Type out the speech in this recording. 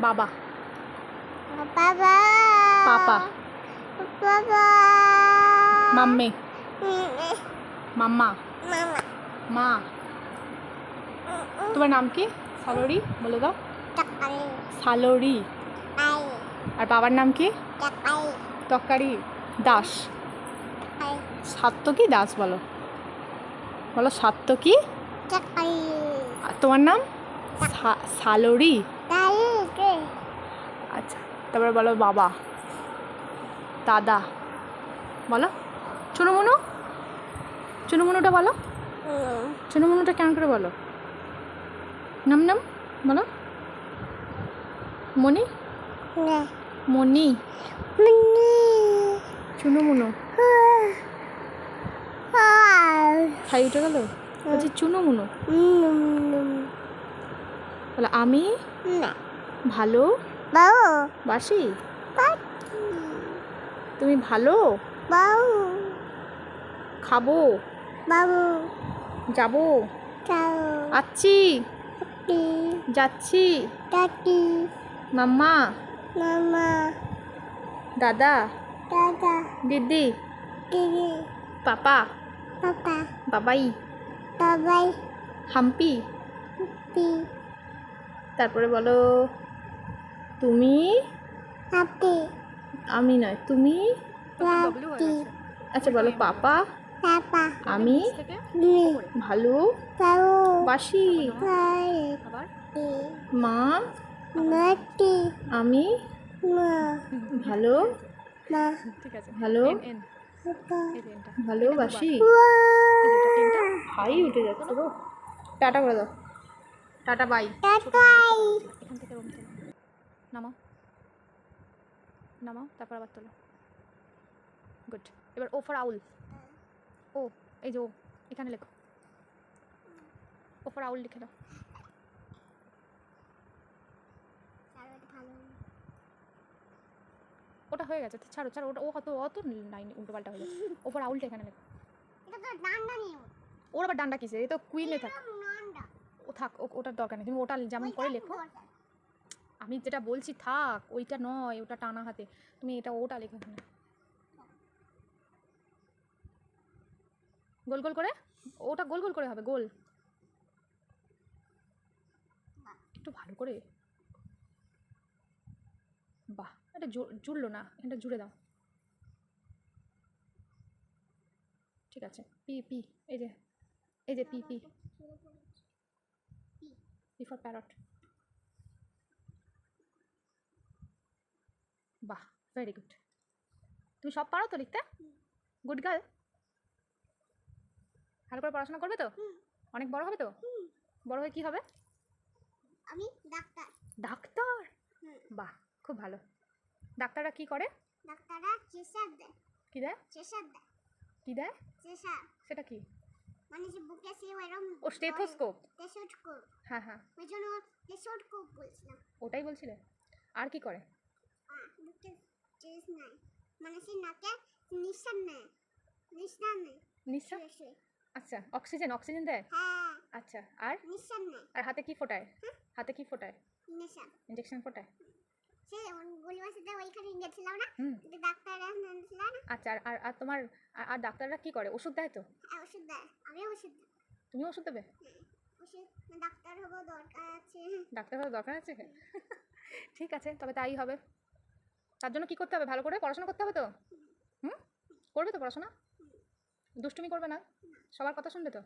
বাবা। বাবা। পাপা। বাবা। মাম্মি। মাম্মা। মা। তোমার নাম কি? সালোরি বলে দাও। সালোরি। আর বাবার নাম কি? তকারি দাস। সাত্তকী দাস বলো? বলো সাত্তকী টাকাই আর তোমার নাম? সালোরি। তারপরে বলো বাবা দাদা বলো। চুনুমুনু? চুনুমুনুটা বলো। চুনুমুনুটা কেমন করে বলো? নাম নাম বলো। মনি মনি মনি চুনুমুনু? খাই উঠে গেল? বলছি চুনুমুনু। নুম বলো আমি? ভালো? বাউ। বাসি তুমি ভালো? বাউ। খাব? বাবু। যাব? আচ্ছি। যাচ্ছি। মাম্মা? মামা দাদা? দাদা। দিদি? দিদি। পাপা? পাপা। বাবাই? বাবাই। হাম্পি। তারপরে বলো। তুমি? আপি আমি নয় তুমি? আচ্ছা বলো পাপা? পাপা। আমি? ভালো? বাসি? মা? মাটি আমি? মা। ভালো? মা। ঠিক আছে। ভালো। ভালোবাসি হাই উঠে যাচ্ছে গো। টাটা করে দাও। Tata bye. টাটাই এখান থেকে রুম থেকে নামাও নামাও তারপর আবার তোলো। গুড এবার ও ফর আউল ও এই যে ও এখানে লেখো। ও ফর আউল লিখে দাও। ওটা হয়ে গেছে ছাড়ো ছাড়ো ওটা ও কত অত লাইন উল্টো পাল্টা হয়ে যাচ্ছে ওপর আউলটা এখানে লেখো। ওর আবার ডান্ডা কিসে এ তো কুইনে থাক। ও থাক ও- ওটার দরকার নেই। তুমি ওটা যেমন করে লেখো। আমি যেটা বলছি, থাক, ওইটা নয়, ওটা টানা হাতে। তুমি এটা ওটা লেখো এখানে। গোল গোল করে? ওটা গোল গোল করে হবে, গোল। একটু ভালো করে। বাহ, এটা জুড়লো না, এটা জুড়ে দাও। ঠিক আছে, পি পি, এই যে এই যে P P. P for parrot বাহ ভেরি গুড তুমি সব পারো তো লিখতে? গুড গার্ল ভালো করে পড়াশোনা করবে তো? অনেক বড় হবে তো? বড় হয়ে কি হবে? আমি ডাক্তার। ডাক্তার। বাহ খুব ভালো। ডাক্তাররা কি করে? ডাক্তাররা চেসার দেয়। কি দেয়? চেসার দেয়। কি দেয়? চেসার সেটা কি? মানে যে বুকে সে ওইরকম ও স্টেথোস্কোপ টেসোস্কোপ হ্যাঁ হ্যাঁ। ওই জন্য টেসোস্কোপ বলছিলাম। ওটাই বলছিলে? আর কি করে? বুকে চেস নাই মানে সে নাকে নিঃশ্বাস। আচ্ছা অক্সিজেন অক্সিজেন দেয় হ্যাঁ আচ্ছা আর? নিঃশ্বাস নেয় আর হাতে কি ফোটায়? হাতে কি ফোটায়? নিঃশ্বাস ইঞ্জেকশন ফোটায়? সে গুলিবাসাতে ওইখানে গেছিলাম না? কিন্তু ডাক্তাররা ছিল না? আচ্ছা আর আর তোমার আর- আর ডাক্তাররা কি করে? ওষুধ দেয় তো? হ্যাঁ, ওষুধ দেয়। আমি ওষুধ দিই। তুমি ওষুধ দেবে? ওষুধ ডাক্তার হব দরকার আছে। ডাক্তার হওয়ার দরকার আছে? ঠিক আছে তবে তাই হবে। তার জন্য কি করতে হবে? ভালো করে পড়াশোনা করতে হবে তো? হুম? করবে তো পড়াশোনা? দুষ্টুমি করবে না? সবার কথা শুনবে তো?